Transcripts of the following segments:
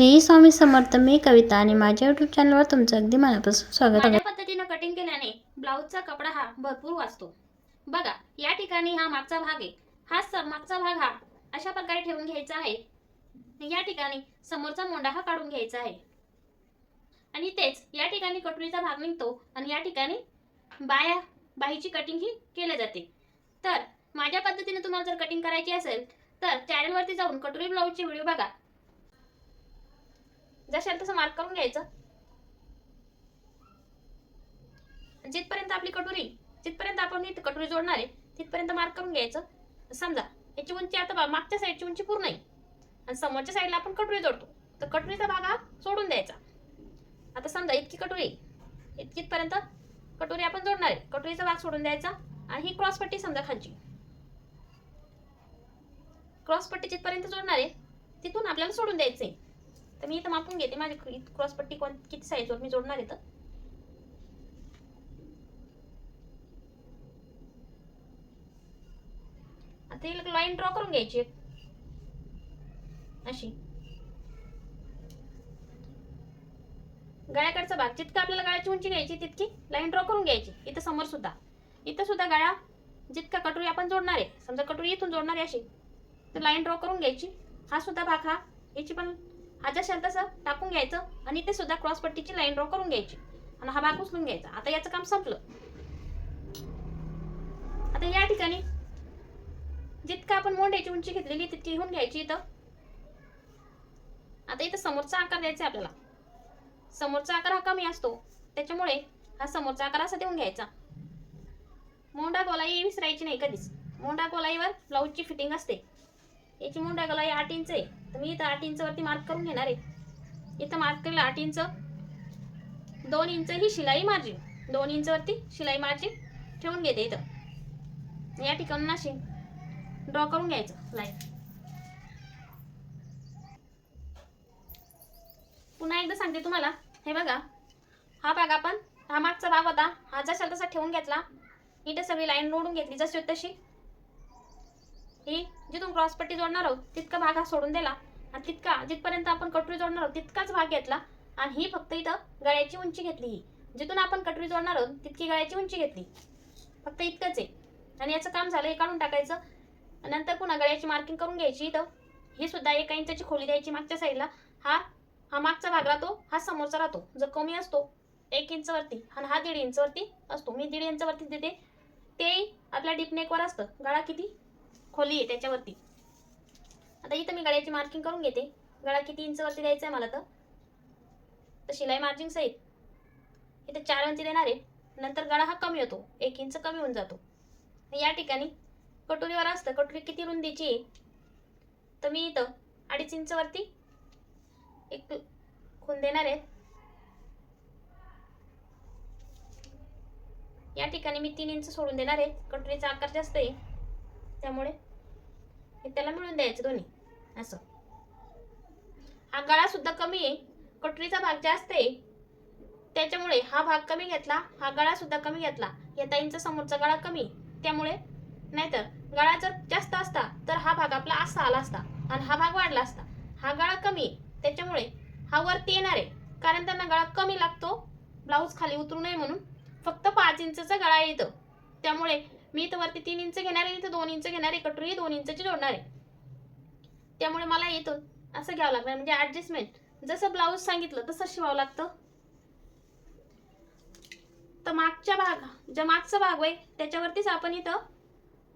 श्री स्वामी समर्थ मी कविता आणि माझ्या युट्यूब चॅनलवर तुमचं अगदी मनापासून स्वागत आहे. पद्धतीनं कटिंग केल्याने ब्लाऊजचा कपडा हा भरपूर वाचतो. बघा या ठिकाणी हा मागचा भाग आहे. हा मागचा भाग हा अशा प्रकारे ठेवून घ्यायचा आहे. या ठिकाणी समोरचा मोंडा हा काढून घ्यायचा आहे. आणि तेच या ठिकाणी कटोरीचा भाग निघतो आणि या ठिकाणी बाया बाहीची कटिंग ही केली जाते. तर माझ्या पद्धतीने तुम्हाला जर कटिंग करायची असेल तर चॅनलवरती जाऊन कटोरी ब्लाऊजची व्हिडिओ बघा. जशाल तसं मार्क करून घ्यायचं. जिथपर्यंत आपली कटोरी जिथपर्यंत आपण इथं कटोरी जोडणार आहे तिथपर्यंत मार्क करून घ्यायचं. समजा याची उंची आता मागच्या साईडची उंची पूर्ण आहे. आणि समोरच्या साईडला आपण कटोरी जोडतो. तर कटोरीचा भाग हा सोडून द्यायचा. आता समजा इतकी कटोरी इतकीपर्यंत कटोरी आपण जोडणार आहे. कटोरीचा भाग सोडून द्यायचा आणि ही क्रॉस पट्टी समजा खालची. क्रॉस पट्टी जिथपर्यंत जोडणार आहे तिथून आपल्याला सोडून द्यायचं आहे. तर मी इथं मापून घेते. माझी क्रॉस पट्टी कोण किती साईजवर मी जोडणार आहे आता एक लाईन ड्रॉ करून घ्यायची अशी. गळ्याकडचा भाग जितका आपल्याला गळ्याची उंची घ्यायची तितकी लाईन ड्रॉ करून घ्यायची. इथं समोर सुद्धा. इथं सुद्धा गळ्या जितका कटोरी आपण जोडणार आहे. समजा कटोरी इथून जोडणार आहे अशी. तर लाईन ड्रॉ करून घ्यायची. हा सुद्धा भाग हा. याची पण हा जसा तसं टाकून घ्यायचं आणि ते सुद्धा क्रॉस पट्टीची लाईन ड्रॉ करून घ्यायची. आणि हा भाग उचलून घ्यायचा. आता याचं काम संपलं. आता या ठिकाणी जितकं आपण मोंड्याची उंची घेतलेली तितकी घेऊन घ्यायची इथं. आता इथं समोरचा आकार द्यायचा आपल्याला. समोरचा आकार हा कमी असतो. त्याच्यामुळे हा समोरचा आकार असा देऊन घ्यायचा. मोंडा गोलाई विसरायची नाही कधीच. मोंडा गोलाईवर ब्लाऊजची फिटिंग असते. याची मोठा गला हे आठ इंच आहे. तर मी इथं आठ इंचवरती मार्क करून घेणार आहे. इथं मार्क केलं आठ इंच. दोन इंच ही शिलाई मार्जिन दोन इंचवरती शिलाई मार्जिन ठेवून घेते इथं. या ठिकाणी अशी ड्रॉ करून घ्यायचं लाईन पुन्हा एकदा सांगते तुम्हाला. हे बघा. हा भाग आपण हा मागचा भाग होता. हा जसा तसा ठेवून घेतला. इथे सगळी लाईन रोडून घेतली. जशी तशी. ही जिथून क्रॉस पट्टी जोडणार आहोत तितका भाग हा सोडून दिला. आणि तितका जिथपर्यंत आपण कटोरी जोडणार आहोत तितकाच भाग घेतला. आणि ही फक्त इथं गळ्याची उंची घेतली ही. जिथून आपण कटोरी जोडणार आहोत तितकी गळ्याची उंची घेतली. फक्त इतकंच आहे. आणि याचं काम झालं हे काढून टाकायचं. नंतर पुन्हा गळ्याची मार्किंग करून घ्यायची इथं. ही सुद्धा एका इंचाची खोली द्यायची मागच्या साईडला हा हा मागचा भाग राहतो हा समोरचा राहतो. जर कमी असतो एक इंचवरती आणि हा दीड इंचवरती असतो. मी दीड इंचवरती देते. तेही आपल्या डीपनेकवर असतं. गळा किती? खोली आहे त्याच्यावरती. आता इथं मी गळ्याची मार्किंग करून घेते. गळा किती इंचवरती द्यायचा आहे मला तर? तर शिलाई मार्जिंग सहित इथं चार इंच देणार आहे नंतर गळा हा कमी होतो. एक इंच कमी होऊन जातो. या ठिकाणी कटोरीवर असतं. कटोरी किती रुंदीची आहे? तर मी इथं अडीच इंचवरती एक खून देणार आहे या ठिकाणी मी तीन इंच सोडून देणार आहे कटोरीचा आकार जास्त आहे. त्यामुळे त्याला मिळून द्यायचं दोन्ही. असं. हा गळा सुद्धा कमी आहे. कटोरीचा भाग जास्त आहे. त्याच्यामुळे हा भाग कमी घेतला हा गळा सुद्धा कमी घेतला. या ताईंचा समोरचा गळा कमी त्यामुळे नाहीतर गळा जर जास्त असता तर हा भाग आपला असा आला असता आणि हा भाग वाढला असता. हा गळा कमी आहे. त्याच्यामुळे हा वरती येणार आहे. कारण त्यांना गळा कमी लागतो. ब्लाऊज खाली उतरू नये म्हणून. फक्त पाच इंचचा गळा येतो त्यामुळे मी इथं वरती तीन इंच घेणार आहे इथं दोन इंच घेणार आहे कटोरी दोन इंचची जोडणार आहे. त्यामुळे मला इथून असं घ्यावं लागणार म्हणजे ॲडजस्टमेंट जसं ब्लाऊज सांगितलं तसं शिवावं लागतं. तर मागच्या भाग ज्या मागचा भाग आहे त्याच्यावरतीच आपण इथं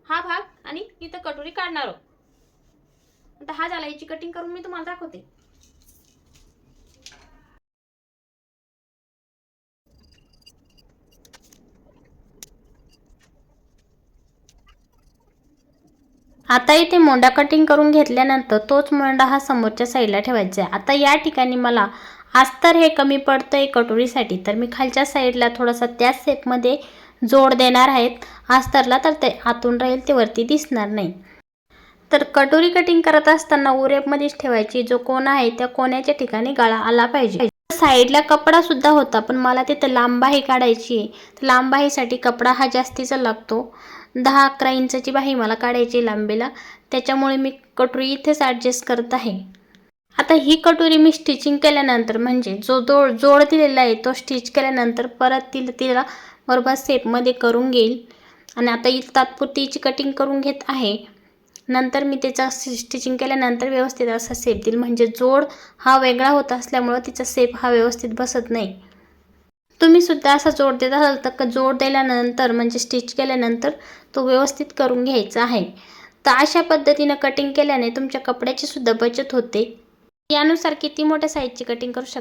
हा भाग आणि इथं कटोरी काढणार आहोत. आता हा झाला याची कटिंग करून मी तुम्हाला दाखवते. आता इथे मोंडा कटिंग करून घेतल्यानंतर तोच मोंडा हा समोरच्या साईडला ठेवायचा आहे. आता या ठिकाणी मला अस्तर हे कमी पडतं आहे कटोरीसाठी. तर मी खालच्या साईडला थोडासा त्याच सेपमध्ये जोड देणार आहेत अस्तरला तर ते आतून राहील ते वरती दिसणार नाही. तर कटोरी कटिंग करत असताना उरेपमध्येच ठेवायची. जो कोण आहे त्या कोण्याच्या ठिकाणी गळा आला पाहिजे. साईडला कपडा सुद्धा होता पण मला तिथं लांबाही काढायची आहे. तर लांबाहीसाठी कपडा हा जास्तीचा लागतो. दहा अकरा इंचाची बाही मला काढायची लांबीला. त्याच्यामुळे मी कटोरी इथेच ॲडजस्ट करत आहे. आता ही कटोरी मी स्टिचिंग केल्यानंतर म्हणजे जो जोड जोड दिलेला आहे तो स्टिच केल्यानंतर परत तिला तिला बरोबर सेपमध्ये करून घेईल. आणि आता ही तात्पुरतीची कटिंग करून घेत आहे. नंतर मी त्याचा स्टिचिंग केल्यानंतर व्यवस्थित असा सेप देईल. म्हणजे जोड हा वेगळा होत असल्यामुळं तिचा सेप हा व्यवस्थित बसत नाही. तुम्ही सुद्धा असा जोड देत असाल तर जोड दिल्यानंतर म्हणजे स्टिच केल्यानंतर तो व्यवस्थित करून घ्यायचा आहे. तर अशा पद्धतीनं कटिंग केल्याने तुमच्या कपड्याची सुद्धा बचत होते. यानुसार किती मोठ्या साईजची कटिंग करू शकता?